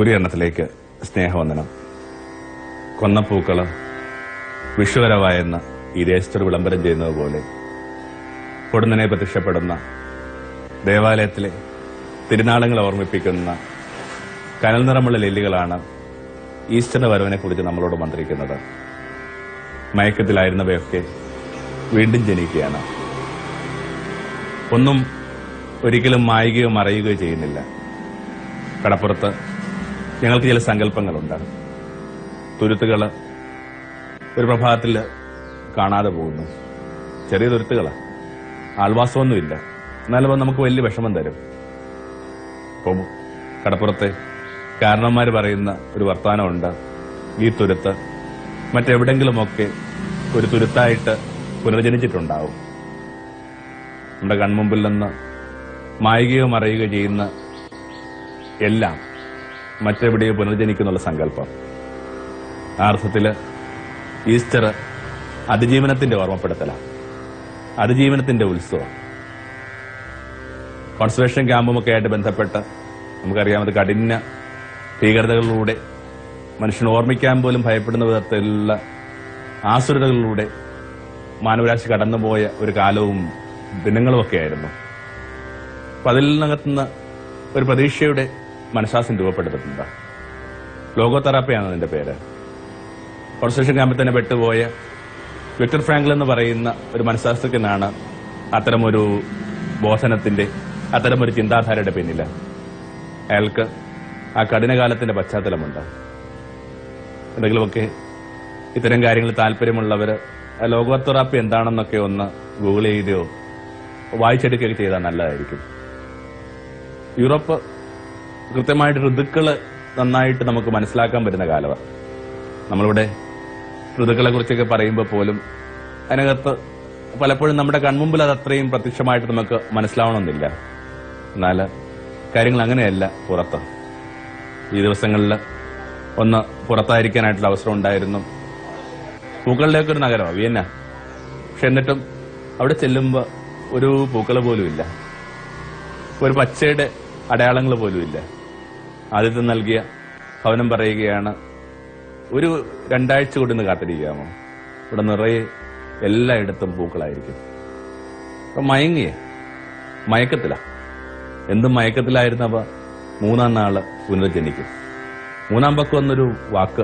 ഗുരുഎണ്ണത്തിലേക്ക് സ്നേഹവന്ദനം. കൊന്നപ്പൂക്കൾ വിഷുവരവായെന്ന് ഈ രജിസ്റ്റർ വിളംബരം ചെയ്യുന്നത് പോലെ പൊടുന്നനെ പ്രത്യക്ഷപ്പെടുന്ന ദേവാലയത്തിലെ തിരുനാളങ്ങളെ ഓർമ്മിപ്പിക്കുന്ന കനൽ നിറമുള്ള ലില്ലികളാണ് ഈസ്റ്ററിന്റെ വരവിനെ കുറിച്ച് നമ്മളോട് മന്ത്രിക്കുന്നത്. മയക്കത്തിലായിരുന്നവയൊക്കെ വീണ്ടും ജനിക്കുകയാണ്. ഒന്നും ഒരിക്കലും മായുകയോ മറയുകയോ ചെയ്യുന്നില്ല. കടപ്പുറത്ത് ഞങ്ങൾക്ക് ചില സങ്കല്പങ്ങളുണ്ട്. തുരുത്തുകൾ ഒരു പ്രഭാതത്തിൽ കാണാതെ പോകുന്നു. ചെറിയ തുരുത്തുകളാ. ആൾവാസമൊന്നുമില്ല. എന്നാലും നമുക്ക് വലിയ വിഷമം തരും. അപ്പം കടപ്പുറത്തെ കാരണവന്മാർ പറയുന്ന ഒരു വർത്തമാനമുണ്ട്. ഈ തുരുത്ത് മറ്റെവിടെങ്കിലുമൊക്കെ ഒരു തുരുത്തായിട്ട് പുനർജനിച്ചിട്ടുണ്ടാവും. നമ്മുടെ കൺമുമ്പിൽ നിന്ന് മായുകയോ മറയുകയോ ചെയ്യുന്ന എല്ലാം മറ്റെവിടെയോ പുനർജനിക്കുന്നുള്ള സങ്കല്പം. ആ അർത്ഥത്തിൽ ഈസ്റ്റർ അതിജീവനത്തിന്റെ ഓർമ്മപ്പെടുത്തലാണ് അതിജീവനത്തിന്റെ ഉത്സവം. കോൺസെൻട്രേഷൻ ക്യാമ്പുമൊക്കെ ആയിട്ട് ബന്ധപ്പെട്ട് നമുക്കറിയാം അത് കഠിന ഭീകരതകളിലൂടെ മനുഷ്യൻ ഓർമ്മിക്കാൻ പോലും ഭയപ്പെടുന്ന വിധത്തിലുള്ള ആസുരതകളിലൂടെ മാനവരാശി കടന്നുപോയ ഒരു കാലവും ദിനങ്ങളുമൊക്കെ ആയിരുന്നു അപ്പൊ അതിൽ നിന്നകത്തുനിന്ന് ഒരു പ്രതീക്ഷയുടെ മനഃശാസ്ത്രം രൂപപ്പെടുത്തിയിട്ടുണ്ട്? ലോഗോതെറാപ്പിയാണ് അതിന്റെ പേര്? കോൺസെൻട്രേഷൻ ക്യാമ്പിൽ തന്നെ പെട്ടുപോയ വിക്ടർ ഫ്രാങ്കിൾ എന്ന് പറയുന്ന ഒരു മനഃശാസ്ത്രജ്ഞനാണ് അത്തരമൊരു ബോധനത്തിന്റെ അത്തരമൊരു ചിന്താധാരയുടെ പിന്നിൽ അയാൾക്ക് ആ കഠിനകാലത്തിന്റെ പശ്ചാത്തലമുണ്ട്. എന്തെങ്കിലുമൊക്കെ ഇത്തരം കാര്യങ്ങളിൽ താല്പര്യമുള്ളവർ ലോഗോതെറാപ്പി എന്താണെന്നൊക്കെ ഒന്ന് ഗൂഗിൾ ചെയ്തോ വായിച്ചെടുക്കുകയൊക്കെ ചെയ്താൽ നല്ലതായിരിക്കും. യൂറോപ്പ് കൃത്യമായിട്ട് ഋതുക്കൾ നന്നായിട്ട് നമുക്ക് മനസ്സിലാക്കാൻ പറ്റുന്ന കാലമാണ് നമ്മളിവിടെ ഋതുക്കളെ കുറിച്ചൊക്കെ പറയുമ്പോൾ പോലും അതിനകത്ത് പലപ്പോഴും നമ്മുടെ കൺമുമ്പിൽ അത് അത്രയും പ്രത്യക്ഷമായിട്ട് നമുക്ക് മനസ്സിലാവണമെന്നില്ല. എന്നാൽ കാര്യങ്ങൾ അങ്ങനെയല്ല പുറത്ത്. ഈ ദിവസങ്ങളിൽ ഒന്ന് പുറത്തായിരിക്കാനായിട്ടുള്ള അവസരം ഉണ്ടായിരുന്നു. പൂക്കളുടെയൊക്കെ ഒരു നഗരമാണ് വിയന്ന. പക്ഷെ എന്നിട്ടും അവിടെ ചെല്ലുമ്പോൾ ഒരു പൂക്കൾ പോലും ഇല്ല ഒരു പച്ചയുടെ അടയാളങ്ങൾ പോലും ഇല്ല ആദ്യത്തെ നൽകിയ ഭവനം പറയുകയാണ് ഒരു രണ്ടാഴ്ച കൂടി ഒന്ന് കാത്തിരിക്കാമോ? ഇവിടെ നിറയെ എല്ലായിടത്തും പൂക്കളായിരിക്കും. അപ്പൊ മയങ്ങിയേ? മയക്കത്തില. എന്തും മയക്കത്തിലായിരുന്നവ മൂന്നാം നാൾ പുനർജനിക്കും മൂന്നാം പക്കം എന്നൊരു വാക്ക്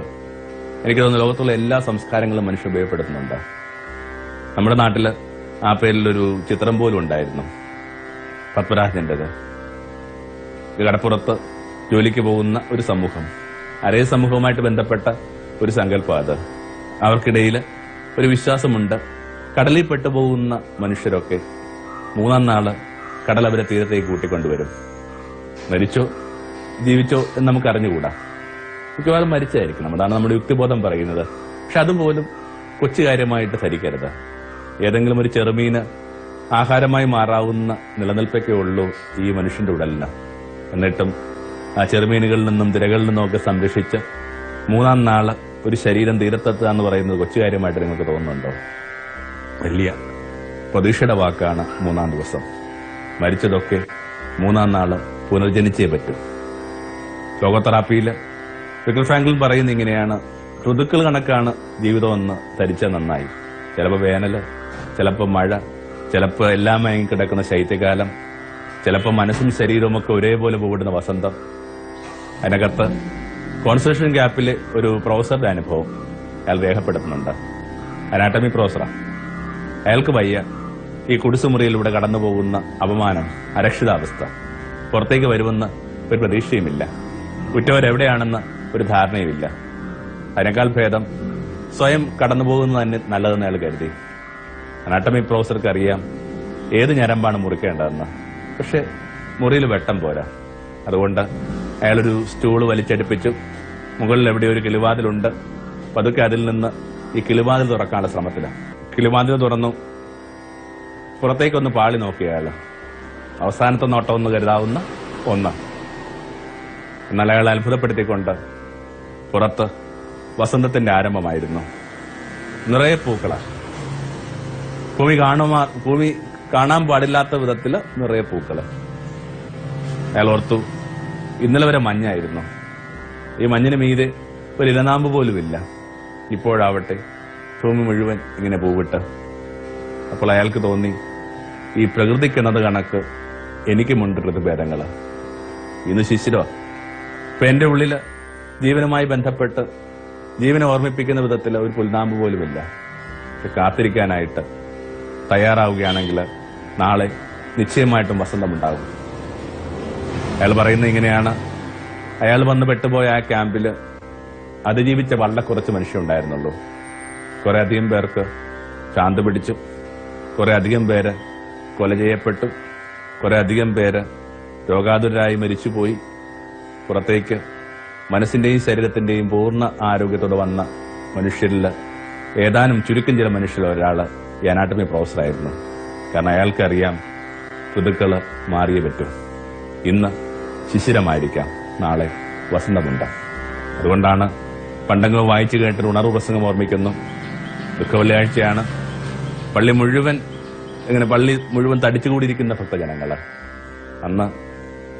എനിക്ക് തോന്നുന്നു ലോകത്തുള്ള എല്ലാ സംസ്കാരങ്ങളും മനുഷ്യ ഉപയോഗപ്പെടുത്തുന്നുണ്ട്. നമ്മുടെ നാട്ടിൽ ആ പേരിലൊരു ചിത്രം പോലും ഉണ്ടായിരുന്നു. പത്മരാജന്റേത് കടപ്പുറത്ത് ജോലിക്ക് പോകുന്ന ഒരു സമൂഹം. അരേ സമൂഹവുമായിട്ട് ബന്ധപ്പെട്ട ഒരു സങ്കല്പം അത്. അവർക്കിടയിൽ ഒരു വിശ്വാസമുണ്ട്. കടലിൽ പെട്ടുപോകുന്ന മനുഷ്യരൊക്കെ മൂന്നാം നാൾ കടൽ അവരെ തീരത്തേക്ക് കൂട്ടിക്കൊണ്ടുവരും. മരിച്ചോ ജീവിച്ചോ എന്ന് നമുക്ക് അറിഞ്ഞുകൂടാ മിക്കവാറും മരിച്ചായിരിക്കണം അതാണ് നമ്മുടെ യുക്തിബോധം പറയുന്നത്. പക്ഷെ അതുപോലും കൊച്ചു കാര്യമായിട്ട് ധരിക്കരുത്. ഏതെങ്കിലും ഒരു ചെറുമീന് ആഹാരമായി മാറാവുന്ന നിലനിൽപ്പൊക്കെ ഉള്ളൂ ഈ മനുഷ്യന്റെ ഉടലിന്. എന്നിട്ടും ചെറുമീനുകളിൽ നിന്നും തിരകളിൽ നിന്നും ഒക്കെ സംരക്ഷിച്ച് മൂന്നാം നാൾ ഒരു ശരീരം തീരത്തെത്തുക എന്ന് പറയുന്നത് കൊച്ചു കാര്യമായിട്ട് നിങ്ങൾക്ക് തോന്നുന്നുണ്ടോ? വലിയ പ്രതീക്ഷയുടെ വാക്കാണ് മൂന്നാം ദിവസം. മരിച്ചതൊക്കെ മൂന്നാം നാൾ പുനർജനിച്ചേ പറ്റും. ലോകോതെറാപ്പിയിൽ വിക്ടർ ഫ്രാങ്കിൾ പറയുന്ന ഇങ്ങനെയാണ് ഋതുക്കൾ കണക്കാണ് ജീവിതമെന്ന് ധരിച്ച നന്നായി. ചിലപ്പോൾ വേനൽ ചിലപ്പോൾ മഴ ചിലപ്പോൾ എല്ലാം കിടക്കുന്ന ശൈത്യകാലം ചിലപ്പോൾ മനസ്സും ശരീരവും ഒക്കെ ഒരേപോലെ പോകിടുന്ന വസന്തം അതിനകത്ത് കോൺസ്ട്രേഷൻ ഗ്യാപ്പിൽ ഒരു പ്രൊഫസറുടെ അനുഭവം അയാൾ രേഖപ്പെടുത്തുന്നുണ്ട്. അനാട്ടമി പ്രൊഫസറാണ് അയാൾക്ക് വയ്യ ഈ കുടിസുമുറിയിലൂടെ കടന്നു പോകുന്ന അപമാനം അരക്ഷിതാവസ്ഥ. പുറത്തേക്ക് വരുമെന്ന് ഒരു പ്രതീക്ഷയുമില്ല. കുറ്റവരെവിടെയാണെന്ന് ഒരു ധാരണയുമില്ല. അതിനേക്കാൾ ഭേദം സ്വയം കടന്നു പോകുന്നത് തന്നെ നല്ലതെന്ന് അയാൾ കരുതി. അനാട്ടമി പ്രൊഫസർക്ക് അറിയാം ഏത് ഞരമ്പാണ് മുറിക്കേണ്ടതെന്ന്. പക്ഷെ മുറിയിൽ വെട്ടം പോരാ. അതുകൊണ്ട് അയാളൊരു സ്റ്റൂൾ വലിച്ചടുപ്പിച്ചു. മുകളിൽ എവിടെ ഒരു കിളിവാതിലുണ്ട്. പതുക്കെ അതിൽ നിന്ന് ഈ കിളിവാതിൽ തുറക്കാനുള്ള ശ്രമത്തിലാണ് കിളിവാതിൽ തുറന്നു. പുറത്തേക്കൊന്ന് പാളി നോക്കി അയാൾ അവസാനത്തെ നോട്ടം ഒന്ന് കരുതാവുന്ന ഒന്ന്. എന്നാൽ അയാൾ അത്ഭുതപ്പെടുത്തിക്കൊണ്ട് പുറത്ത് വസന്തത്തിന്റെ ആരംഭമായിരുന്നു. നിറയെ പൂക്കളാണ് ഭൂമി കാണുമാ ഭൂമി കാണാൻ പാടില്ലാത്ത വിധത്തിൽ നിറയെ പൂക്കൾ. അയാൾ ഓർത്തു ഇന്നലെ വരെ മഞ്ഞായിരുന്നു. ഈ മഞ്ഞിന് മീതെ ഒരു ഇലനാമ്പ് പോലും പോലുമില്ല. ഇപ്പോഴാവട്ടെ ഭൂമി മുഴുവൻ ഇങ്ങനെ പൂവിട്ട്. അപ്പോൾ അയാൾക്ക് തോന്നി ഈ പ്രകൃതിക്കെന്നത് കണക്ക് എനിക്കുമുണ്ട് ഋതുഭേദങ്ങൾ ഇന്ന് ശിശിരോ ഇപ്പൊ എന്റെ ഉള്ളിൽ ജീവനുമായി ബന്ധപ്പെട്ട് ജീവനെ ഓർമ്മിപ്പിക്കുന്ന വിധത്തിൽ ഒരു പുൽനാമ്പ് പോലുമില്ല. പക്ഷെ കാത്തിരിക്കാനായിട്ട് തയ്യാറാവുകയാണെങ്കിൽ നാളെ നിശ്ചയമായിട്ടും വസന്തമുണ്ടാകും. അയാൾ പറയുന്നത് ഇങ്ങനെയാണ്. അയാൾ വന്ന് പെട്ടുപോയ ആ ക്യാമ്പിൽ അതിജീവിച്ച വളരെ കുറച്ച് മനുഷ്യരുണ്ടായിരുന്നുള്ളൂ കുറെ അധികം പേർക്ക് ശാന്ത പിടിച്ചു. കുറെ അധികം പേര് കൊല ചെയ്യപ്പെട്ടു. കുറെ അധികം പേര് രോഗാതുരായി മരിച്ചുപോയി. പുറത്തേക്ക് മനസ്സിന്റെയും ശരീരത്തിന്റെയും പൂർണ ആരോഗ്യത്തോടെ വന്ന മനുഷ്യരിൽ ഏതാനും ചുരുക്കം ചില മനുഷ്യരിൽ ഒരാൾ അനാട്ടമി പ്രൊഫസറായിരുന്നു. കാരണം അയാൾക്കറിയാം ഋതുക്കൾ മാറിയേ പറ്റും. ഇന്ന് ശിശിരമായിരിക്കാം നാളെ വസന്തമുണ്ട്. അതുകൊണ്ടാണ് പണ്ടങ്ങൾ വായിച്ചു കേട്ടൊരു ഉണർവ് പ്രസംഗം ഓർമ്മിക്കുന്നു. ദുഃഖ വെള്ളിയാഴ്ചയാണ് പള്ളി മുഴുവൻ ഇങ്ങനെ പള്ളി മുഴുവൻ തടിച്ചുകൂടിയിരിക്കുന്ന ഭക്തജനങ്ങൾ. അന്ന്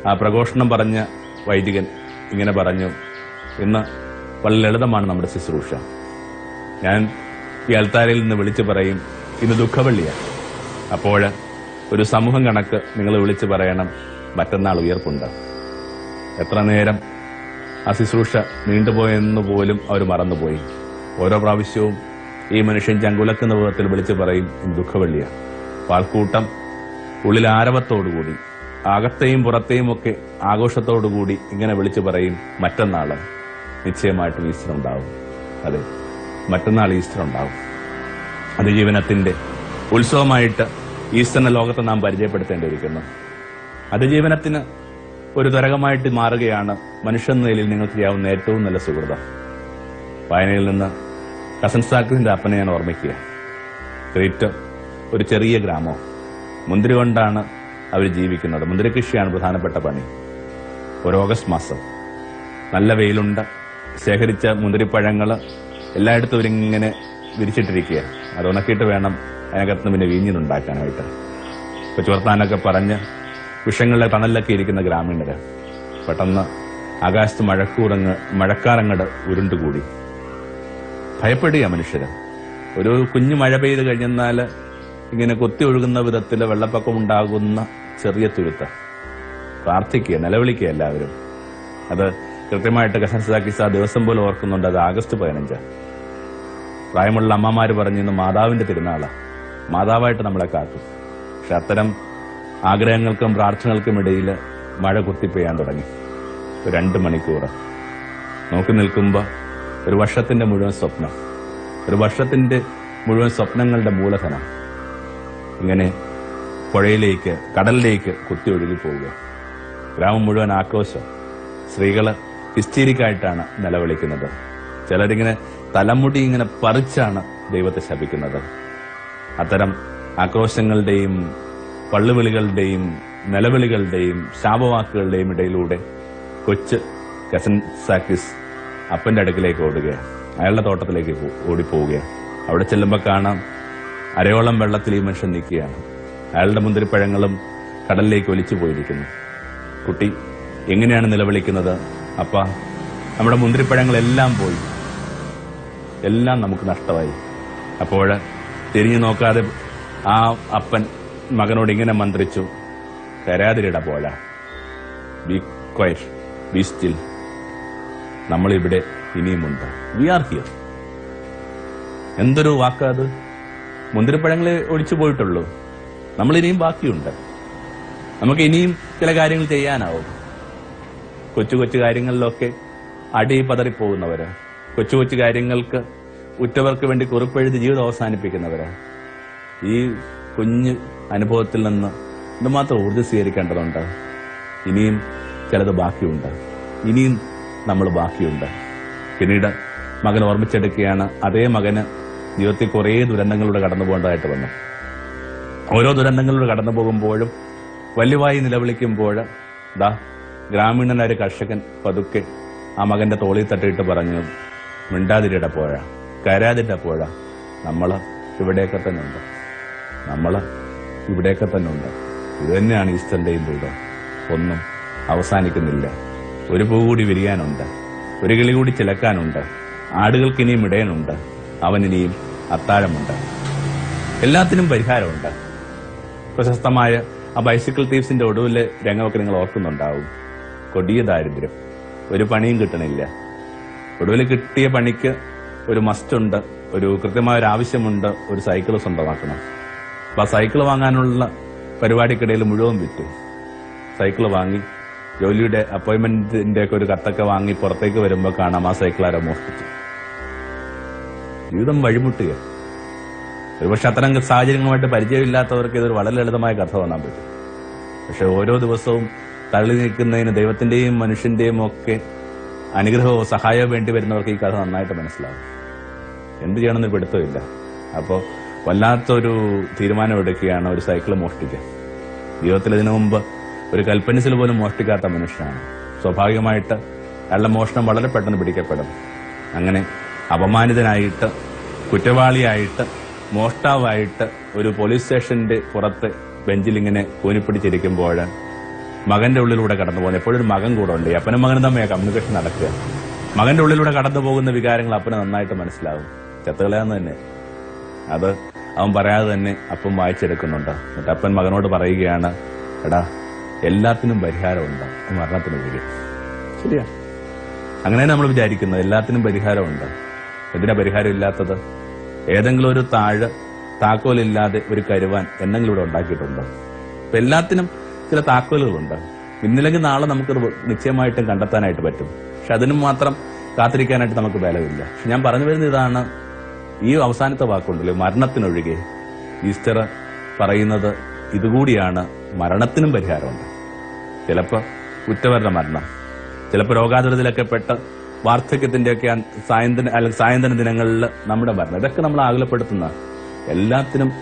ആ പ്രഘോഷണം പറഞ്ഞ വൈദികൻ ഇങ്ങനെ പറഞ്ഞു ഇന്ന് വളരെ ലളിതമാണ് നമ്മുടെ ശുശ്രൂഷ. ഞാൻ ഈ അൽത്താരയിൽ നിന്ന് വിളിച്ചു പറയും ഇന്ന് ദുഃഖവെള്ളിയാണ്. അപ്പോൾ ഒരു സമൂഹം കണക്ക് നിങ്ങൾ വിളിച്ചു പറയണം മറ്റന്നാൾ ഉയർപ്പുണ്ട്. എത്ര നേരം ആ ശുശ്രൂഷ നീണ്ടുപോയെന്ന് പോലും അവർ മറന്നുപോയി. ഓരോ പ്രാവശ്യവും ഈ മനുഷ്യൻ ചങ്കുലക്കുന്ന വിധത്തിൽ വിളിച്ചു പറയും ദുഃഖവെള്ളിയാണ് പാൽക്കൂട്ടം ഉള്ളിൽ ആരവത്തോടുകൂടി അകത്തെയും പുറത്തെയും ഒക്കെ ആഘോഷത്തോടുകൂടി ഇങ്ങനെ വിളിച്ചു പറയും മറ്റന്നാൾ നിശ്ചയമായിട്ടും ഈസ്റ്റർ ഉണ്ടാവും. അതെ മറ്റന്നാൾ ഈസ്റ്റർ ഉണ്ടാവും. അതിജീവനത്തിന്റെ ഉത്സവമായിട്ട് ഈസ്റ്ററിനെ ലോകത്തെ നാം പരിചയപ്പെടുത്തേണ്ടിയിരിക്കുന്നു. അതിജീവനത്തിന് ഒരു തരകമായിട്ട് മാറുകയാണ് മനുഷ്യൻ നിലയിൽ നിങ്ങൾക്ക് ചെയ്യാവുന്ന ഏറ്റവും നല്ല സുഹൃതം. വായനയിൽ നിന്ന് കസൻ സാക്കിന്റെ അപ്പനെ ഞാൻ ഓർമ്മിക്കുക. ക്രീറ്റ് ഒരു ചെറിയ ഗ്രാമം. മുന്തിരി കൊണ്ടാണ് അവർ ജീവിക്കുന്നത്. മുന്തിരി കൃഷിയാണ് പ്രധാനപ്പെട്ട പണി. ഒരു ഓഗസ്റ്റ് മാസം. നല്ല വെയിലുണ്ട്. ശേഖരിച്ച മുന്തിരിപ്പഴങ്ങൾ എല്ലായിടത്തും ഇവരിങ്ങനെ വിരിച്ചിട്ടിരിക്കുക. അത് ഉണക്കിയിട്ട് വേണം അതിനകത്ത് പിന്നെ വീഞ്ഞിനുണ്ടാക്കാനായിട്ട്. ഇപ്പൊ ചുവർത്താനൊക്കെ പറഞ്ഞ് വിഷങ്ങളുടെ തണലിലൊക്കെ ഇരിക്കുന്ന ഗ്രാമീണര് പെട്ടെന്ന് ആകാശത്ത് മഴക്കൂറങ്ങ് മഴക്കാറങ്ങട് ഉരുണ്ടുകൂടി. ഭയപ്പെടുക മനുഷ്യര്. ഒരു കുഞ്ഞു മഴ പെയ്ത് കഴിഞ്ഞെന്നാൽ ഇങ്ങനെ കൊത്തി ഒഴുകുന്ന വിധത്തിൽ വെള്ളപ്പൊക്കം ഉണ്ടാകുന്ന ചെറിയ തുരുത്ത്. പ്രാർത്ഥിക്കുക നിലവിളിക്കുക എല്ലാവരും. അത് കൃത്യമായിട്ട് കസൻസാക്കിസ് ആ ദിവസം പോലും ഓർക്കുന്നുണ്ട് അത് ആഗസ്റ്റ് പതിനഞ്ച്. പ്രായമുള്ള അമ്മമാര് പറഞ്ഞിരുന്നു മാതാവിന്റെ തിരുനാളാ. മാതാവായിട്ട് നമ്മളെ കാക്കും പക്ഷെ അത്തരം ആഗ്രഹങ്ങൾക്കും പ്രാർത്ഥനകൾക്കും ഇടയിൽ മഴ കുത്തിപ്പെയ്യാൻ തുടങ്ങി. രണ്ട് മണിക്കൂർ. നോക്കി നിൽക്കുമ്പോൾ ഒരു വർഷത്തിന്റെ മുഴുവൻ സ്വപ്നം. ഒരു വർഷത്തിന്റെ മുഴുവൻ സ്വപ്നങ്ങളുടെ മൂലധനം. ഇങ്ങനെ പുഴയിലേക്ക് കടലിലേക്ക് കുത്തി ഒഴുകി പോവുക. ഗ്രാമം മുഴുവൻ ആക്രോശം. സ്ത്രീകൾ ഹിസ്റ്റീരിക്കായിട്ടാണ് നിലവിളിക്കുന്നത്. ചിലരിങ്ങനെ തലമുടി ഇങ്ങനെ പറിച്ചാണ് ദൈവത്തെ ശപിക്കുന്നത്. അത്തരം ആക്രോശങ്ങളുടെയും പള്ളുവിളികളുടെയും നിലവിളികളുടെയും ശാപവാക്കുകളുടെയും ഇടയിലൂടെ കൊച്ച് കസൻ സാക്കിസ് അപ്പന്റെ അടുക്കിലേക്ക് ഓടുകയാണ്. അയാളുടെ തോട്ടത്തിലേക്ക് ഓടിപ്പോവുകയാണ്. അവിടെ ചെല്ലുമ്പോൾ കാണാം അരയോളം വെള്ളത്തിൽ ഈ മനുഷ്യൻ നിൽക്കുകയാണ്. അയാളുടെ മുന്തിരിപ്പഴങ്ങളും കടലിലേക്ക് ഒലിച്ചു പോയിരിക്കുന്നു. കുട്ടി എങ്ങനെയാണ് നിലവിളിക്കുന്നത്? അപ്പ നമ്മുടെ മുന്തിരിപ്പഴങ്ങളെല്ലാം പോയി. എല്ലാം നമുക്ക് നഷ്ടമായി. അപ്പോൾ തിരിഞ്ഞു നോക്കാതെ ആ അപ്പൻ മകനോട് ഇങ്ങനെ മന്ത്രിച്ചു കരാതിരിട പോല. ബി ക്വയറ്റ് ബി സ്റ്റിൽ നമ്മളിവിടെ ഇനിയുമുണ്ട്. വി ആർ ഹിയർ എന്തൊരു വാക്കാത് മുന്തിരിപ്പഴങ്ങളെ ഒഴിച്ചു പോയിട്ടുള്ളൂ. നമ്മൾ ഇനിയും ബാക്കിയുണ്ട്. നമുക്ക് ഇനിയും ചില കാര്യങ്ങൾ ചെയ്യാനാവും. കൊച്ചു കൊച്ചു കാര്യങ്ങളിലൊക്കെ അടി പതറിപ്പോകുന്നവര് കൊച്ചു കൊച്ചു കാര്യങ്ങൾക്ക് ഉറ്റവർക്ക് വേണ്ടി കുറിപ്പെഴുതി ജീവിതം അവസാനിപ്പിക്കുന്നവര് ഈ കുഞ്ഞ് അനുഭവത്തിൽ നിന്ന് എന്തുമാത്രം ഊർജം സ്വീകരിക്കേണ്ടതുണ്ട്? ഇനിയും ചിലത് ബാക്കിയുണ്ട്. ഇനിയും നമ്മൾ ബാക്കിയുണ്ട്. പിന്നീട് മകൻ ഓർമ്മിച്ചെടുക്കുകയാണ് അതേ മകന് ജീവിതത്തിൽ കുറേ ദുരന്തങ്ങളിലൂടെ കടന്നു പോകേണ്ടതായിട്ട് വന്നു. ഓരോ ദുരന്തങ്ങളിലൂടെ കടന്നു പോകുമ്പോഴും വലുവായി നിലവിളിക്കുമ്പോൾ ദാ ഗ്രാമീണനായ ഒരു കർഷകൻ പതുക്കെ ആ മകന്റെ തോളിൽ തട്ടിയിട്ട് പറഞ്ഞു മിണ്ടാതിരിയുടെ പോഴ കരാതിരിട പോഴ നമ്മൾ ഇവിടെയൊക്കെ തന്നെ ഉണ്ട്. നമ്മൾ ഇവിടെയൊക്കെ തന്നെ ഉണ്ട്. ഇത് തന്നെയാണ് ഈസ്റ്ററിന്റെയും ദൂതം. ഒന്നും അവസാനിക്കുന്നില്ല. ഒരു പൂ കൂടി വിരിയാനുണ്ട്. ഒരു കിളി കൂടി ചിലക്കാനുണ്ട്. ആടുകൾക്ക് ഇനിയും ഇടയനുണ്ട്. അവനിനിയും അത്താഴമുണ്ട്. എല്ലാത്തിനും പരിഹാരമുണ്ട്. പ്രശസ്തമായ ആ ബൈസിക്കിൾ തീവ്സിന്റെ ഒടുവിലെ രംഗമൊക്കെ നിങ്ങൾ ഓർക്കുന്നുണ്ടാവും. കൊടിയ ദാരിദ്ര്യം. ഒരു പണിയും കിട്ടണില്ല. ഒടുവിൽ കിട്ടിയ പണിക്ക് ഒരു മസ്റ്റ് ഉണ്ട്. ഒരു കൃത്യമായ ഒരു ആവശ്യമുണ്ട്. ഒരു സൈക്കിൾ സ്വന്തമാക്കണം. അപ്പൊ ആ സൈക്കിൾ വാങ്ങാനുള്ള പരിപാടിക്കിടയിൽ മുഴുവൻ വിറ്റു. സൈക്കിൾ വാങ്ങി. ജോലിയുടെ അപ്പോയിന്റ്മെന്റിന്റെ ഒക്കെ ഒരു കത്തൊക്കെ വാങ്ങി പുറത്തേക്ക് വരുമ്പോൾ കാണാം ആ സൈക്കിൾ ആരോ മോഷ്ടിച്ചു. ജീവിതം വഴിമുട്ടുക ഒരുപക്ഷെ അത്തരം സാഹചര്യങ്ങളുമായിട്ട് പരിചയമില്ലാത്തവർക്ക് ഇതൊരു വളരെ ലളിതമായ കഥ തോന്നാൻ പറ്റും. പക്ഷെ ഓരോ ദിവസവും തള്ളി നിൽക്കുന്നതിന് ദൈവത്തിന്റെയും മനുഷ്യന്റെയും ഒക്കെ അനുഗ്രഹമോ സഹായമോ വേണ്ടി വരുന്നവർക്ക് ഈ കഥ നന്നായിട്ട് മനസ്സിലാവും എന്ത് ചെയ്യണമെന്ന് പിടുത്തമില്ല. അപ്പോൾ വല്ലാത്തൊരു തീരുമാനം എടുക്കുകയാണ് ഒരു സൈക്കിൾ മോഷ്ടിക്കുക ജീവിതത്തിൽ ഇതിനു മുമ്പ് ഒരു കൽപ്പനിസിൽ പോലും മോഷ്ടിക്കാത്ത മനുഷ്യനാണ്. സ്വാഭാവികമായിട്ട് അയാളുടെ മോഷണം വളരെ പെട്ടെന്ന് പിടിക്കപ്പെടും. അങ്ങനെ അപമാനിതനായിട്ട് കുറ്റവാളിയായിട്ട് മോഷ്ടാവായിട്ട് ഒരു പോലീസ് സ്റ്റേഷന്റെ പുറത്ത് ബെഞ്ചിൽ ഇങ്ങനെ കൂനിപ്പിടിച്ചിരിക്കുമ്പോൾ മകന്റെ ഉള്ളിലൂടെ കടന്നു പോകുന്നത് എപ്പോഴും ഒരു മകൻ കൂടെ ഉണ്ട്. അപ്പനും മകനും തമ്മിൽ കമ്മ്യൂണിക്കേഷൻ നടക്കുക. മകന്റെ ഉള്ളിലൂടെ കടന്നു പോകുന്ന വികാരങ്ങൾ അപ്പന് നന്നായിട്ട് മനസ്സിലാവും. ചത്തുകളയാന്ന് തന്നെ അത് അവൻ പറയാതെ തന്നെ അപ്പം വായിച്ചെടുക്കുന്നുണ്ട്. എന്നിട്ട് അപ്പൻ മകനോട് പറയുകയാണ് എടാ എല്ലാത്തിനും പരിഹാരമുണ്ട്. മരണത്തിന് ഉപരി ശരിയാ. അങ്ങനെ നമ്മൾ വിചാരിക്കുന്നത്. എല്ലാത്തിനും പരിഹാരമുണ്ട്. എന്തിനാ പരിഹാരം ഇല്ലാത്തത്? ഏതെങ്കിലും ഒരു താഴ് താക്കോലില്ലാതെ ഒരു കരുവാൻ എന്തെങ്കിലും ഇവിടെ ഉണ്ടാക്കിയിട്ടുണ്ട്. അപ്പൊ എല്ലാത്തിനും ചില താക്കോലുകളുണ്ട്. ഇന്നില്ലെങ്കിൽ നാളെ നമുക്ക് നിശ്ചയമായിട്ടും കണ്ടെത്താനായിട്ട് പറ്റും. പക്ഷെ അതിനും മാത്രം കാത്തിരിക്കാനായിട്ട് നമുക്ക് ബലമില്ല. ഞാൻ പറഞ്ഞു വരുന്ന ഇതാണ് ഈ അവസാനത്തെ വാക്കുണ്ടല്ലോ മരണത്തിനൊഴികെ. ഈസ്റ്റർ പറയുന്നത് ഇതുകൂടിയാണ് മരണത്തിനും പരിഹാരമുണ്ട്. ചിലപ്പോൾ ഉറ്റവരുടെ മരണം ചിലപ്പോൾ രോഗാതുരത്തിലൊക്കെ പെട്ട് വാർദ്ധക്യത്തിന്റെയൊക്കെ സായന്തന അല്ലെങ്കിൽ സായന്തന ദിനങ്ങളിൽ നമ്മുടെ മരണം. ഇതൊക്കെ നമ്മൾ ആകുലപ്പെടുത്തുന്ന എല്ലാത്തിനും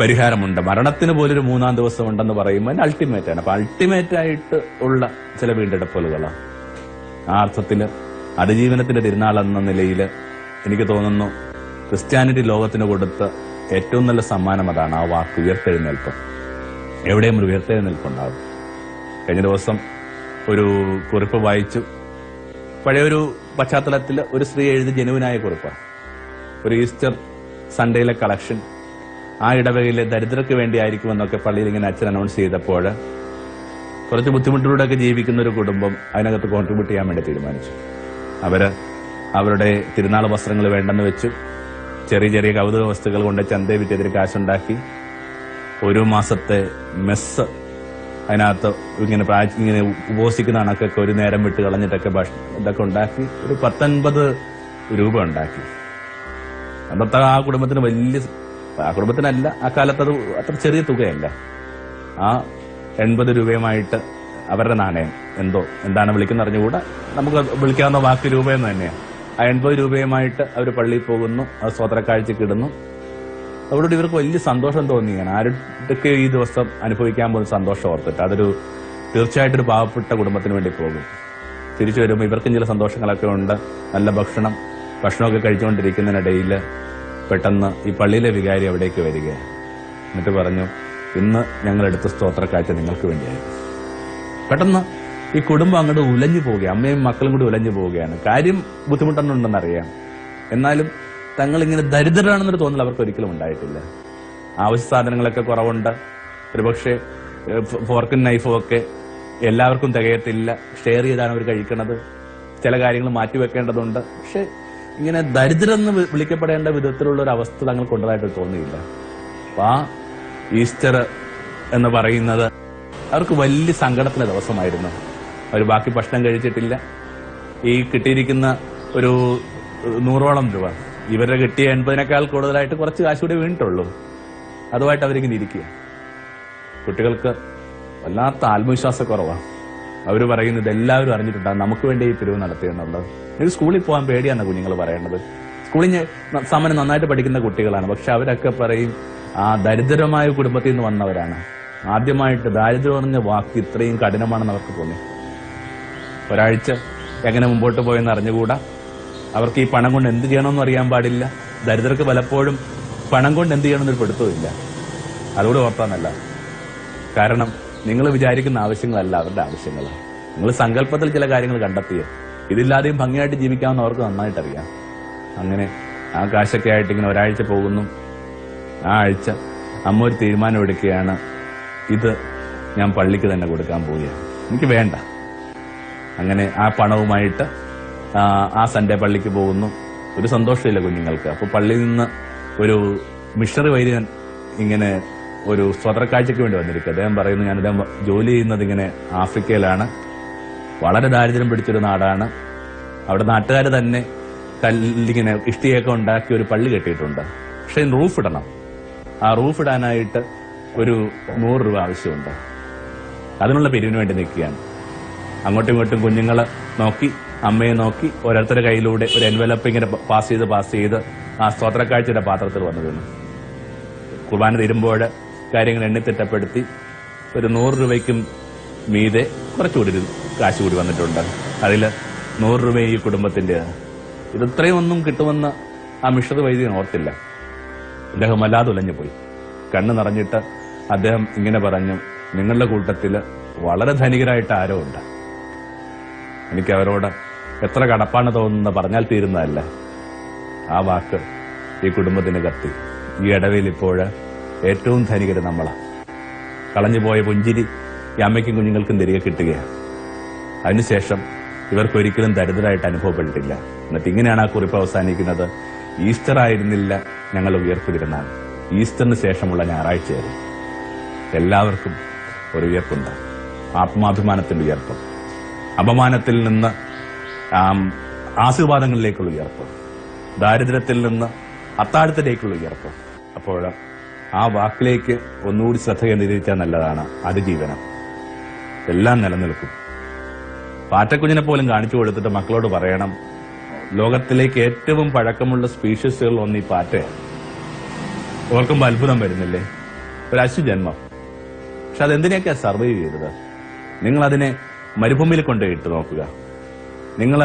പരിഹാരമുണ്ട്. മരണത്തിന് പോലൊരു മൂന്നാം ദിവസം ഉണ്ടെന്ന് പറയുമ്പോൾ അതിന് അൾട്ടിമേറ്റ് ആണ്. അപ്പൊ അൾട്ടിമേറ്റ് ആയിട്ട് ഉള്ള ചില വീണ്ടെടുപ്പലുകളാണ് ആ അർത്ഥത്തിൽ അതിജീവനത്തിന്റെ തിരുനാൾ എന്ന നിലയിൽ എനിക്ക് തോന്നുന്നു ക്രിസ്ത്യാനിറ്റി ലോകത്തിന് കൊടുത്ത ഏറ്റവും നല്ല സമ്മാനം അതാണ് ആ വാക്ക് ഉയർത്തെഴുന്നേൽപ്പ്. എവിടെയും ഒരു ഉയർത്തെഴുന്നേൽപ്പുണ്ടാകും കഴിഞ്ഞ ദിവസം ഒരു കുറിപ്പ് വായിച്ചു. പഴയൊരു പശ്ചാത്തലത്തിൽ ഒരു സ്ത്രീ എഴുതി ജനുവിനായ കുറിപ്പാണ്. ഒരു ഈസ്റ്റർ സൺഡേയിലെ കളക്ഷൻ. ആ ഇടവകയിലെ ദരിദ്രർക്ക് വേണ്ടിയായിരിക്കുമെന്നൊക്കെ പള്ളിയിൽ ഇങ്ങനെ അച്ഛൻ അനൗൺസ് ചെയ്തപ്പോൾ കുറച്ച് ബുദ്ധിമുട്ടിലൂടെയൊക്കെ ജീവിക്കുന്ന ഒരു കുടുംബം അതിനകത്ത് കോൺട്രിബ്യൂട്ട് ചെയ്യാൻ വേണ്ടി തീരുമാനിച്ചു. അവർ അവരുടെ തിരുനാൾ വസ്ത്രങ്ങൾ വേണ്ടെന്ന് വെച്ചു. ചെറിയ ചെറിയ കൗതുക വസ്തുക്കൾ കൊണ്ട് ചന്തയെ വിറ്റതിന് കാശുണ്ടാക്കി ഒരു മാസത്തെ മെസ്സ് അതിനകത്ത് ഇങ്ങനെ ഇങ്ങനെ ഉപസിക്കുന്ന കണക്കൊക്കെ ഒരു നേരം വിട്ട് കളഞ്ഞിട്ടൊക്കെ ഭക്ഷണം ഇതൊക്കെ ഉണ്ടാക്കി ഒരു പത്തൊൻപത് രൂപ ഉണ്ടാക്കി. അന്നത്തെ ആ കുടുംബത്തിന് വലിയ ആ കുടുംബത്തിനല്ല ആ കാലത്ത് അത് അത്ര ചെറിയ തുകയല്ല. ആ എൺപത് രൂപയുമായിട്ട് അവരുടെ നാണയം എന്തോ എന്താണ് വിളിക്കുന്ന അറിഞ്ഞുകൂടാ നമുക്ക് വിളിക്കാവുന്ന വാക്ക് രൂപയെന്ന് തന്നെയാണ് എൺപത് രൂപയുമായിട്ട് അവർ പള്ളിയിൽ പോകുന്നു അത് സ്വോത്രക്കാഴ്ചക്ക് ഇടുന്നു അവരോട് ഇവർക്ക് വലിയ സന്തോഷം തോന്നിയാണ്. ആരുടെയൊക്കെ ഈ ദിവസം അനുഭവിക്കാൻ പോകുന്ന സന്തോഷം ഓർത്തിട്ട് അതൊരു തീർച്ചയായിട്ടും ഒരു പാവപ്പെട്ട കുടുംബത്തിന് വേണ്ടി പോകും. തിരിച്ചു വരുമ്പോൾ ഇവർക്കും ചില സന്തോഷങ്ങളൊക്കെ ഉണ്ട്. നല്ല ഭക്ഷണം ഭക്ഷണമൊക്കെ കഴിച്ചുകൊണ്ടിരിക്കുന്നതിനിടയിൽ പെട്ടെന്ന് ഈ പള്ളിയിലെ വികാരി അവിടേക്ക് വരിക എന്നിട്ട് പറഞ്ഞു ഇന്ന് ഞങ്ങൾ എടുത്ത സ്തോത്രക്കാഴ്ച നിങ്ങൾക്ക് വേണ്ടിയായിരുന്നു. പെട്ടെന്ന് ഈ കുടുംബം അങ്ങോട്ട് ഉലഞ്ഞു പോവുകയാണ്. അമ്മയും മക്കളും കൂടി ഉലഞ്ഞു പോവുകയാണ്. കാര്യം ബുദ്ധിമുട്ടുന്നുണ്ടെന്ന് അറിയാം എന്നാലും തങ്ങൾ ഇങ്ങനെ ദരിദ്രരാണെന്നൊരു തോന്നൽ അവർക്ക് ഒരിക്കലും ഉണ്ടായിട്ടില്ല. ആവശ്യ സാധനങ്ങളൊക്കെ കുറവുണ്ട്. ഒരുപക്ഷെ ഫോർക്കും നൈഫും ഒക്കെ എല്ലാവർക്കും തികയത്തില്ല. ഷെയർ ചെയ്താണ് അവർ കഴിക്കുന്നത് ചില കാര്യങ്ങൾ മാറ്റിവെക്കേണ്ടതുണ്ട് പക്ഷെ ഇങ്ങനെ ദരിദ്രെന്ന് എന്ന് വിളിക്കപ്പെടേണ്ട വിധത്തിലുള്ള ഒരു അവസ്ഥ തങ്ങൾ കൊണ്ടതായിട്ട് തോന്നിയില്ല. അപ്പൊ ആ ഈസ്റ്റർ എന്ന് പറയുന്നത് അവർക്ക് വലിയ സങ്കടത്തിന്റെ ദിവസമായിരുന്നു. അവർ ബാക്കി ഭക്ഷണം കഴിച്ചിട്ടില്ല. ഈ കിട്ടിയിരിക്കുന്ന ഒരു നൂറോളം രൂപ ഇവരുടെ കിട്ടിയ എൺപതിനേക്കാൾ കൂടുതലായിട്ട് കുറച്ച് കാശ് കൂടി വീണിട്ടുള്ളൂ. അതുമായിട്ട് അവരിങ്ങനെ ഇരിക്കുക കുട്ടികൾക്ക് വല്ലാത്ത ആത്മവിശ്വാസക്കുറവാണ് അവർ പറയുന്നത് എല്ലാവരും അറിഞ്ഞിട്ടുണ്ടാകും നമുക്ക് വേണ്ടി ഈ പിരിവ് നടത്തിയെന്നുള്ളത് എനിക്ക് സ്കൂളിൽ പോകാൻ പേടിയാണ് കുഞ്ഞുങ്ങൾ പറയേണ്ടത്. സ്കൂളിൽ സമനം നന്നായിട്ട് പഠിക്കുന്ന കുട്ടികളാണ്. പക്ഷെ അവരൊക്കെ പറയും ആ ദരിദ്രമായ കുടുംബത്തിൽ നിന്ന് വന്നവരാണ്. ആദ്യമായിട്ട് ദാരിദ്ര്യം പറഞ്ഞ വാക്ക് ഇത്രയും കഠിനമാണെന്ന് അവർക്ക് തോന്നി. ഒരാഴ്ച എങ്ങനെ മുമ്പോട്ട് പോയെന്ന് അറിഞ്ഞുകൂടാ? അവർക്ക് ഈ പണം കൊണ്ട് എന്ത് ചെയ്യണമെന്ന് അറിയാൻ പാടില്ല. ദരിദ്രർക്ക് പലപ്പോഴും പണം കൊണ്ട് എന്ത് ചെയ്യണമെന്നൊരു പിടുത്തമില്ല അതുകൂടെ ഓർത്താന്നല്ല. കാരണം നിങ്ങൾ വിചാരിക്കുന്ന ആവശ്യങ്ങളല്ല അവരുടെ ആവശ്യങ്ങളാണ് നിങ്ങൾ സങ്കല്പത്തിൽ ചില കാര്യങ്ങൾ കണ്ടെത്തിയ. ഇതില്ലാതെയും ഭംഗിയായിട്ട് ജീവിക്കാമെന്ന് അവർക്ക് നന്നായിട്ട് അറിയാം അങ്ങനെ ആ കാശൊക്കെ ആയിട്ട് ഇങ്ങനെ ഒരാഴ്ച പോകുന്നു. ആ ആഴ്ച അമ്മ ഒരു തീരുമാനം എടുക്കുകയാണ്. ഇത് ഞാൻ പള്ളിക്ക് തന്നെ കൊടുക്കാൻ പോവുകയാണ്. എനിക്ക് വേണ്ട. അങ്ങനെ ആ പണവുമായിട്ട് ആ, സൺഡേ പള്ളിക്ക് പോകുന്നു. ഒരു സന്തോഷമില്ല കുഞ്ഞുങ്ങൾക്ക്. അപ്പോൾ പള്ളിയിൽ നിന്ന് ഒരു മിഷണറി വൈദ്യൻ ഇങ്ങനെ ഒരു സ്വതന്ത്രക്കാഴ്ചയ്ക്ക് വേണ്ടി വന്നിരിക്കുക അദ്ദേഹം പറയുന്നു ഞാൻ അദ്ദേഹം ജോലി ചെയ്യുന്നത് ഇങ്ങനെ ആഫ്രിക്കയിലാണ്. വളരെ ദാരിദ്ര്യം പിടിച്ചൊരു നാടാണ്. അവിടെ നാട്ടുകാർ തന്നെ കല്ലിങ്ങനെ ഇഷ്ടിയൊക്കെ ഉണ്ടാക്കി ഒരു പള്ളി കെട്ടിയിട്ടുണ്ട്. പക്ഷെ റൂഫ് ഇടണം. ആ റൂഫ് ഇടാനായിട്ട് ഒരു നൂറ് രൂപ ആവശ്യമുണ്ട്. അതിനുള്ള പിരിവിന് വേണ്ടി നിൽക്കുകയാണ്. അങ്ങോട്ടും ഇങ്ങോട്ടും കുഞ്ഞുങ്ങളെ നോക്കി അമ്മയെ നോക്കി ഓരോരുത്തരുടെ കയ്യിലൂടെ ഒരു എൻവലപ്പ് ഇങ്ങനെ പാസ് ചെയ്ത് പാസ് ചെയ്ത് ആ സ്തോത്രക്കാഴ്ചയുടെ പാത്രത്തിൽ വന്നു വീണു കുർബാന തീരുമ്പോൾ കാര്യങ്ങൾ എണ്ണിത്തിട്ടപ്പെടുത്തി ഒരു നൂറ് രൂപയ്ക്കും മീതെ കുറച്ചുകൂടി കാശ് കൂടി വന്നിട്ടുണ്ട്. അതിൽ നൂറ് രൂപ ഈ കുടുംബത്തിന്റെ ഇത് ഇത്രയും ഒന്നും കിട്ടുമെന്ന് ആ മിഷണറി വൈദ്യൻ ഓർത്തില്ല. അദ്ദേഹം വല്ലാതെ ഉലഞ്ഞു പോയി. കണ്ണ് നിറഞ്ഞിട്ട് അദ്ദേഹം ഇങ്ങനെ പറഞ്ഞു നിങ്ങളുടെ കൂട്ടത്തിൽ വളരെ ധനികരായിട്ട് ആരോ ഉണ്ട്. എനിക്ക് അവരോട് എത്ര കടപ്പാണ് തോന്നുന്ന പറഞ്ഞാൽ തീരുന്നതല്ല. ആ വാക്ക് ഈ കുടുംബത്തിന് കത്തി. ഈ ഇടവയിൽ ഇപ്പോൾ ഏറ്റവും ധനികര് നമ്മളാണ് കളഞ്ഞുപോയ പുഞ്ചിരി ഈ അമ്മയ്ക്കും കുഞ്ഞുങ്ങൾക്കും തിരികെ കിട്ടുകയാണ് അതിനുശേഷം ഇവർക്കൊരിക്കലും ദരിദ്രരായിട്ട് അനുഭവപ്പെട്ടിട്ടില്ല. എന്നിട്ട് ഇങ്ങനെയാണ് ആ കുറിപ്പ് അവസാനിക്കുന്നത്. ഈസ്റ്റർ ആയിരുന്നില്ല ഞങ്ങൾ ഉയർത്തിരുന്നാൽ ഈസ്റ്ററിന് ശേഷമുള്ള ഞായറാഴ്ചയായിരുന്നു. എല്ലാവർക്കും ഒരു ഉയർപ്പുണ്ട് ആത്മാഭിമാനത്തിന്റെ ഉയർപ്പ്. അപമാനത്തിൽ നിന്ന് ആശീർവാദങ്ങളിലേക്കുള്ള ഉയർപ്പ് ദാരിദ്ര്യത്തിൽ നിന്ന് അത്താഴത്തിലേക്കുള്ള ഉയർപ്പ്. അപ്പോൾ ആ വാക്കിലേക്ക് ഒന്നുകൂടി ശ്രദ്ധ കേന്ദ്രീകരിച്ചാൽ നല്ലതാണ്. അതിജീവനം. എല്ലാം നിലനിൽക്കും. പാറ്റക്കുഞ്ഞിനെ പോലും കാണിച്ചു കൊടുത്തിട്ട് മക്കളോട് പറയണം ലോകത്തിലേക്ക് ഏറ്റവും പഴക്കമുള്ള സ്പീഷീസുകൾ ഒന്ന് ഈ പാറ്റയാണ് ഓർക്കുമ്പോൾ അത്ഭുതം വരുന്നില്ലേ? ഒരു അശുജന്മം പക്ഷെ അതെന്തിനെയൊക്കെയാ സർവൈവ് ചെയ്തത്? നിങ്ങൾ അതിനെ മരുഭൂമിയിൽ കൊണ്ട് ഇട്ട് നോക്കുക. നിങ്ങൾ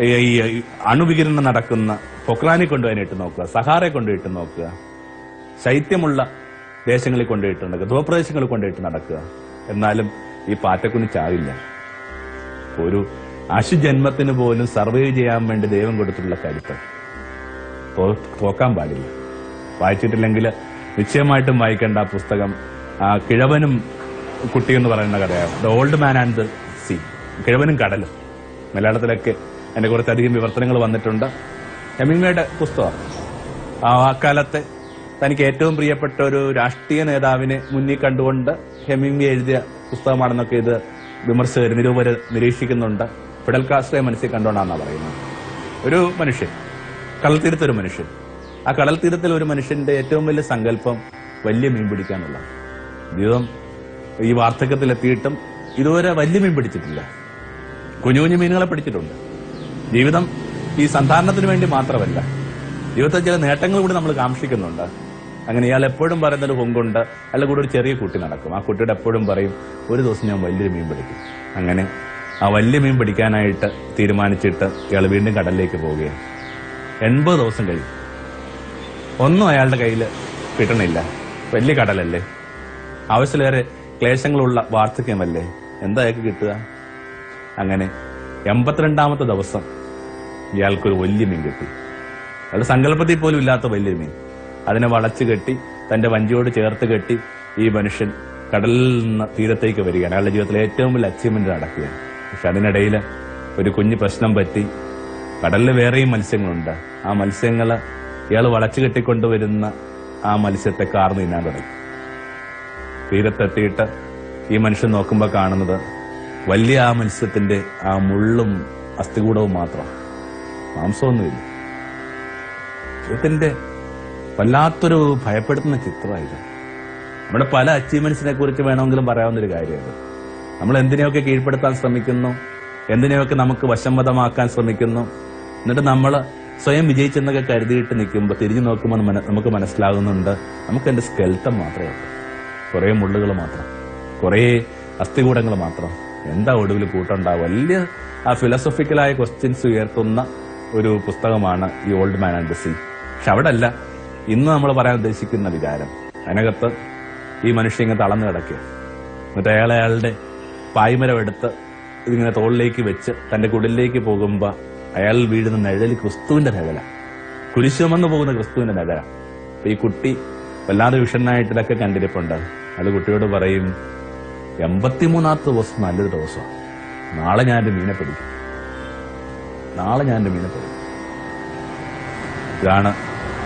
ഈ അണുവികിരണം നടക്കുന്ന പൊക്രാനെ കൊണ്ടുപോയി ഇട്ട് നോക്കുക. സഹാറെ കൊണ്ടുപോയി ഇട്ട് നോക്കുക. ശൈത്യമുള്ള ദേശങ്ങളിൽ കൊണ്ടുപോയിട്ട് നടക്കുക. ധ്രുവപ്രദേശങ്ങളിൽ കൊണ്ടുപോയിട്ട് നടക്കുക. എന്നാലും ഈ പാറ്റക്കുഞ്ഞ് ചാവില്ല. ഒരു അശുജന്മത്തിന് പോലും സർവൈവ് ചെയ്യാൻ വേണ്ടി ദൈവം കൊടുത്തിട്ടുള്ള കരുത്ത്. തോക്കാൻ പാടില്ല. വായിച്ചിട്ടില്ലെങ്കിൽ നിശ്ചയമായിട്ടും വായിക്കേണ്ട പുസ്തകം കിഴവനും കുട്ടി എന്ന് പറയുന്ന കഥയാണ്. The old man and the കിഴവനും കടലും. മലയാളത്തിലൊക്കെ അതിന്റെ കുറച്ചധികം വിവർത്തനങ്ങൾ വന്നിട്ടുണ്ട്. ഹെമിംഗ്വേയുടെ പുസ്തകം. ആ അക്കാലത്തെ തനിക്ക് ഏറ്റവും പ്രിയപ്പെട്ട ഒരു രാഷ്ട്രീയ നേതാവിനെ മുന്നിൽ കണ്ടുകൊണ്ട് ഹെമിംഗ്വേ എഴുതിയ പുസ്തകമാണെന്നൊക്കെ ഇത് വിമർശകർ നിരൂപര് നിരീക്ഷിക്കുന്നുണ്ട്. ഫിഡൽ കാസ്ട്രെ മനസ്സിൽ കണ്ടുകൊണ്ടാണെന്നാണ് പറയുന്നത്. ഒരു മനുഷ്യൻ കടൽ തീരത്തൊരു മനുഷ്യൻ. ആ കടൽ തീരത്തിൽ ഒരു മനുഷ്യന്റെ ഏറ്റവും വലിയ സങ്കല്പം വലിയ മീൻ പിടിക്കാനുള്ള ജീവിതം ഈ വാർദ്ധക്യത്തിലെത്തിയിട്ടും ഇതുവരെ വലിയ മീൻ പിടിച്ചിട്ടില്ല. കുഞ്ഞു കുഞ്ഞു മീനുകളെ പിടിച്ചിട്ടുണ്ട്. ജീവിതം ഈ സന്ധാരണത്തിന് വേണ്ടി മാത്രമല്ല ജീവിതത്തിൽ ചില നേട്ടങ്ങൾ കൂടി നമ്മൾ കാക്ഷിക്കുന്നുണ്ട്. അങ്ങനെ ഇയാൾ എപ്പോഴും പറയുന്ന ഒരു ഹുങ്കുണ്ട് അയാളുടെ കൂടെ ഒരു ചെറിയ കുട്ടി നടക്കും. ആ കുട്ടിയുടെ എപ്പോഴും പറയും ഒരു ദിവസം ഞാൻ വലിയൊരു മീൻ പിടിക്കും. അങ്ങനെ ആ വലിയ മീൻ പിടിക്കാനായിട്ട് തീരുമാനിച്ചിട്ട് ഇയാൾ വീണ്ടും കടലിലേക്ക് പോവുകയാണ്. എൺപത് ദിവസം കഴിയും ഒന്നും അയാളുടെ കയ്യിൽ കിട്ടണില്ല. വലിയ കടലല്ലേ? ആവശ്യത്തിലേറെ ക്ലേശങ്ങളുള്ള വാർദ്ധക്യമല്ലേ? എന്താ അയാൾക്ക് കിട്ടുക? അങ്ങനെ എൺപത്തിരണ്ടാമത്തെ ദിവസം ഇയാൾക്കൊരു വലിയ മീൻ കിട്ടി. അയാളുടെ സങ്കല്പത്തിൽ പോലും ഇല്ലാത്ത വലിയ മീൻ. അതിനെ വളച്ചു കെട്ടി തന്റെ വഞ്ചിയോട് ചേർത്ത് കെട്ടി ഈ മനുഷ്യൻ കടലിൽ നിന്ന് തീരത്തേക്ക് വരികയാണ്. അയാളുടെ ജീവിതത്തിലെ ഏറ്റവും വലിയ അച്ചീവ്മെന്റ് നടക്കുകയാണ് പക്ഷെ അതിനിടയിൽ ഒരു കുഞ്ഞു പ്രശ്നം പറ്റി. കടലിൽ വേറെയും മത്സ്യങ്ങളുണ്ട്. ആ മത്സ്യങ്ങൾ ഇയാൾ വളച്ചു കെട്ടിക്കൊണ്ടുവരുന്ന ആ മത്സ്യത്തെ കാർന്ന് തിന്നാൻ തുടങ്ങി. തീരത്തെത്തിയിട്ട് ഈ മനുഷ്യൻ നോക്കുമ്പോൾ കാണുന്നത് വലിയ ആ മത്സ്യത്തിന്റെ ആ മുള്ളും അസ്ഥികൂടവും മാത്രം. മാംസമൊന്നുമില്ല. ജീവിതത്തിന്റെ വല്ലാത്തൊരു ഭയപ്പെടുത്തുന്ന ചിത്രമായത് നമ്മുടെ പല അച്ചീവ്മെന്റ്സിനെ കുറിച്ച് വേണമെങ്കിലും പറയാവുന്ന ഒരു കാര്യമാണ്. നമ്മൾ എന്തിനെയൊക്കെ കീഴ്പ്പെടുത്താൻ ശ്രമിക്കുന്നു? എന്തിനെയൊക്കെ നമുക്ക് വശംവതമാക്കാൻ ശ്രമിക്കുന്നു? എന്നിട്ട് നമ്മൾ സ്വയം വിജയിച്ചെന്നൊക്കെ കരുതിയിട്ട് നിൽക്കുമ്പോൾ തിരിഞ്ഞു നോക്കുമ്പോൾ നമുക്ക് മനസ്സിലാകുന്നുണ്ട്. നമുക്ക് എന്റെ സ്കെൽത്തം മാത്രമേ ഉള്ളൂ. കുറേ മുള്ളുകൾ മാത്രം. കുറേ അസ്ഥികൂടങ്ങൾ മാത്രം. എന്താ ഒടുവിൽ കൂട്ടുണ്ടാവുക? വലിയ ആ ഫിലോസഫിക്കലായ ക്വസ്റ്റ്യൻസ് ഉയർത്തുന്ന ഒരു പുസ്തകമാണ് ഈ ഓൾഡ് മാൻ ആൻഡ് സീ പക്ഷെ അവിടെ അല്ല ഇന്ന് നമ്മൾ പറയാൻ ഉദ്ദേശിക്കുന്ന വികാരം അതിനകത്ത് ഈ മനുഷ്യൻ ഇങ്ങനെ തളർന്നു കിടക്കുക എന്നിട്ട് അയാൾ അയാളുടെ പായ്മരം എടുത്ത് ഇതിങ്ങനെ തോളിലേക്ക് വെച്ച് തന്റെ കുടിലേക്ക് പോകുമ്പോ അയാൾ വീഴുന്ന നിഴലി ക്രിസ്തുവിന്റെ നിഴല കുരിശുമെന്ന് പോകുന്ന ക്രിസ്തുവിന്റെ നിഴല ഈ കുട്ടി വല്ലാതെ വിഷണ്ണായിട്ടിലൊക്കെ കണ്ടിരിപ്പുണ്ട്. അത് കുട്ടിയോട് പറയും എൺപത്തിമൂന്നാമത്തെ ദിവസം നല്ലൊരു ദിവസമാണ്. നാളെ ഞാൻ എന്റെ മീനെ പിടിക്കും. നാളെ ഞാൻ എന്റെ മീനെ പിടിക്കും. ഇതാണ്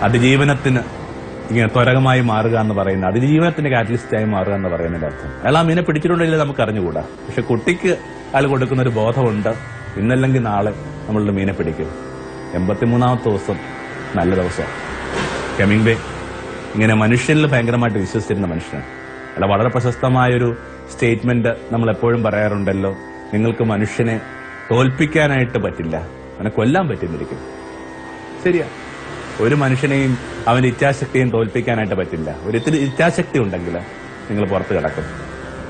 അതിജീവനത്തിന് ഇങ്ങനെ ത്വരകമായി മാറുക എന്ന് പറയുന്നത്. അതിജീവനത്തിന്റെ കാറ്റലിസ്റ്റായി മാറുക എന്ന് പറയുന്നതിന്റെ അർത്ഥം. അയാൾ ആ മീനെ പിടിച്ചിട്ടുണ്ടെങ്കിൽ നമുക്ക് അറിഞ്ഞുകൂടാ പക്ഷെ കുട്ടിക്ക് അയാൾ കൊടുക്കുന്ന ഒരു ബോധമുണ്ട്. ഇന്നല്ലെങ്കിൽ നാളെ നമ്മളുടെ മീനെ പിടിക്കും. എൺപത്തിമൂന്നാമത്തെ ദിവസം നല്ല ദിവസം ബേ ഇങ്ങനെ മനുഷ്യനിൽ ഭയങ്കരമായിട്ട് വിശ്വസിച്ചിരുന്ന മനുഷ്യനാണ്. അല്ല വളരെ പ്രശസ്തമായൊരു സ്റ്റേറ്റ്മെന്റ് നമ്മൾ എപ്പോഴും പറയാറുണ്ടല്ലോ നിങ്ങൾക്ക് മനുഷ്യനെ തോൽപ്പിക്കാനായിട്ട് പറ്റില്ല അവനെ കൊല്ലാൻ പറ്റുന്നിരിക്കും. ശരിയാ. ഒരു മനുഷ്യനെയും അവന്റെ ഇച്ഛാശക്തിയും തോൽപ്പിക്കാനായിട്ട് പറ്റില്ല. ഒരിത്തിരി ഇച്ഛാശക്തി ഉണ്ടെങ്കിൽ നിങ്ങൾ പുറത്ത് കിടക്കും.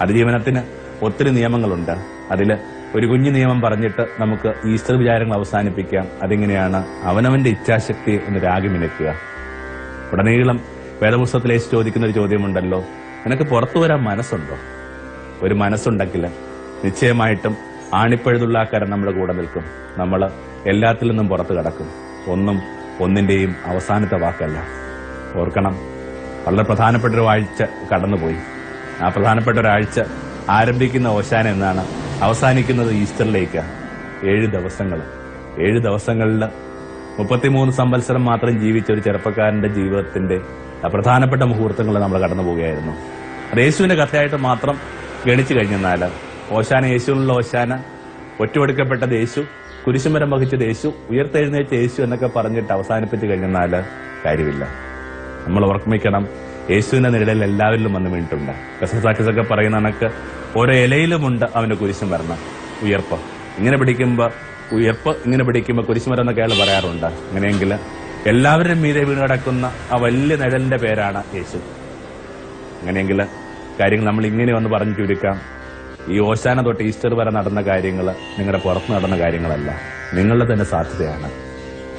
അതിജീവനത്തിന് ഒത്തിരി നിയമങ്ങളുണ്ട്. അതിൽ ഒരു കുഞ്ഞു നിയമം പറഞ്ഞിട്ട് നമുക്ക് ഈസ്റ്റർ വിചാരങ്ങൾ അവസാനിപ്പിക്കാം. അതിങ്ങനെയാണ് അവനവന്റെ ഇച്ഛാശക്തി എന്ന് രാഗമിനക്കുക ഉടനീളം വേദപുസ്തകത്തിൽ ചോദിക്കുന്ന ഒരു ചോദ്യമുണ്ടല്ലോ നിനക്ക് പുറത്തു വരാൻ മനസ്സുണ്ടോ? ഒരു മനസ്സുണ്ടെങ്കിൽ നിശ്ചയമായിട്ടും ആണിപ്പഴുതുള്ളാക്കാരൻ നമ്മുടെ കൂടെ നിൽക്കും. നമ്മൾ എല്ലാത്തിൽ നിന്നും പുറത്ത് കടക്കും. ഒന്നും ഒന്നിന്റെയും അവസാനത്തെ വാക്കല്ല. ഓർക്കണം വളരെ പ്രധാനപ്പെട്ട ഒരു ആഴ്ച കടന്നുപോയി. ആ പ്രധാനപ്പെട്ട ഒരാഴ്ച ആരംഭിക്കുന്ന ഓശാന എന്നാണ് അവസാനിക്കുന്നത് ഈസ്റ്ററിലേക്ക്. ഏഴ് ദിവസങ്ങൾ. ഏഴ് ദിവസങ്ങളിൽ മുപ്പത്തിമൂന്ന് സംവത്സരം മാത്രം ജീവിച്ച ഒരു ചെറുപ്പക്കാരന്റെ ജീവിതത്തിന്റെ പ്രധാനപ്പെട്ട മുഹൂർത്തങ്ങൾ നമ്മൾ കടന്നു പോവുകയായിരുന്നു യേശുവിന്റെ കഥയായിട്ട് മാത്രം ഗണിച്ചു കഴിഞ്ഞെന്നാൽ ഓശാന യേശുവിനുള്ള ഓശാന ഒറ്റവെടുക്കപ്പെട്ടത് യേശു കുരിശുമരം വഹിച്ചത് യേശു ഉയർത്തെഴുന്നേറ്റ യേശു എന്നൊക്കെ പറഞ്ഞിട്ട് അവസാനിപ്പിച്ച് കഴിഞ്ഞെന്നാൽ കാര്യമില്ല. നമ്മൾ ഓർമ്മിക്കണം യേശുവിന്റെ നിഴലിൽ എല്ലാവരിലും വന്ന് വീണിട്ടുണ്ട്. കസസാക്കിസൊക്കെ പറയുന്ന കണക്ക് ഓരോ ഇലയിലുമുണ്ട് അവന്റെ കുരിശും വരണം ഉയർപ്പ്. ഇങ്ങനെ പിടിക്കുമ്പോ ഉയർപ്പ് ഇങ്ങനെ പിടിക്കുമ്പോ കുരിശുമരം എന്നൊക്കെ അയാൾ പറയാറുണ്ട്. അങ്ങനെയെങ്കിൽ എല്ലാവരും മീതെ വീണ് കിടക്കുന്ന ആ വലിയ നിഴലിന്റെ പേരാണ് യേശു. അങ്ങനെയെങ്കിൽ കാര്യങ്ങൾ നമ്മൾ ഇങ്ങനെ ഒന്ന് പറഞ്ഞു ചുരുക്കാം. ഈ ഓശാന തൊട്ട് ഈസ്റ്റർ വരെ നടന്ന കാര്യങ്ങൾ നിങ്ങളുടെ പുറത്ത് നടന്ന കാര്യങ്ങളല്ല. നിങ്ങളുടെ തന്നെ സാധ്യതയാണ്.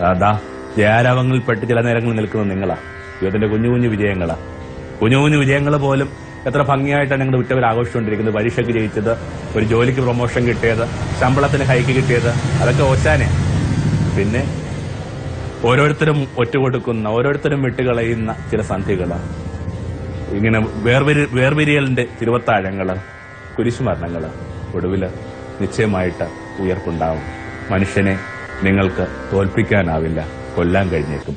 അതാ ജയാരാവങ്ങളിൽപ്പെട്ട് ചില നേരങ്ങളിൽ നിൽക്കുന്ന നിങ്ങളാ. ജീവിതത്തിന്റെ കുഞ്ഞു കുഞ്ഞു വിജയങ്ങളാ. കുഞ്ഞു കുഞ്ഞു വിജയങ്ങൾ പോലും എത്ര ഭംഗിയായിട്ടാണ് നിങ്ങൾ വിട്ടവർ ആഘോഷിച്ചുകൊണ്ടിരിക്കുന്നത്. പരീക്ഷയ്ക്ക് ജയിച്ചത് ഒരു ജോലിക്ക് പ്രൊമോഷൻ കിട്ടിയത് ശമ്പളത്തിന് ഹൈക്ക് കിട്ടിയത് അതൊക്കെ ഓശാനെ. പിന്നെ ഓരോരുത്തരും ഒറ്റ കൊടുക്കുന്ന ഓരോരുത്തരും വിട്ടുകളയുന്ന ചില സന്ധികൾ. ഇങ്ങനെ വേർവരി വേർവിരിയലിന്റെ തിരുവത്താഴങ്ങൾ കുരിശുമരണങ്ങൾ ഒടുവിൽ നിശ്ചയമായിട്ട് ഉയർപ്പുണ്ടാവും. മനുഷ്യനെ നിങ്ങൾക്ക് തോൽപ്പിക്കാനാവില്ല കൊല്ലാൻ കഴിഞ്ഞേക്കും.